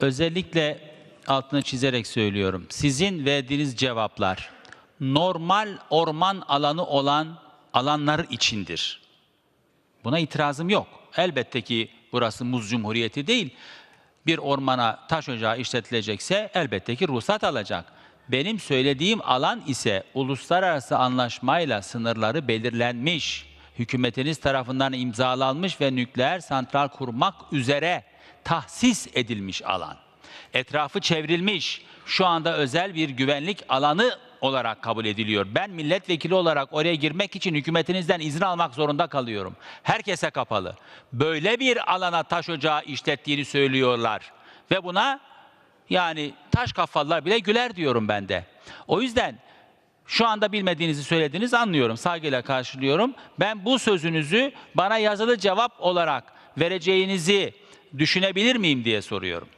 Özellikle altını çizerek söylüyorum. Sizin verdiğiniz cevaplar normal orman alanı olan alanlar içindir. Buna itirazım yok. Elbette ki burası muz cumhuriyeti değil. Bir ormana taş ocağı işletilecekse elbette ki ruhsat alacak. Benim söylediğim alan ise uluslararası anlaşmayla sınırları belirlenmiş, hükümetiniz tarafından imzalanmış ve nükleer santral kurmak üzere tahsis edilmiş alan. Etrafı çevrilmiş, şu anda özel bir güvenlik alanı olarak kabul ediliyor. Ben milletvekili olarak oraya girmek için hükümetinizden izin almak zorunda kalıyorum. Herkese kapalı. Böyle bir alana taş ocağı işlettiğini söylüyorlar. Ve buna yani taş kafalılar bile güler diyorum ben de. O yüzden şu anda bilmediğinizi söylediğiniz anlıyorum. Saygıyla karşılıyorum. Ben bu sözünüzü bana yazılı cevap olarak vereceğinizi düşünebilir miyim diye soruyorum.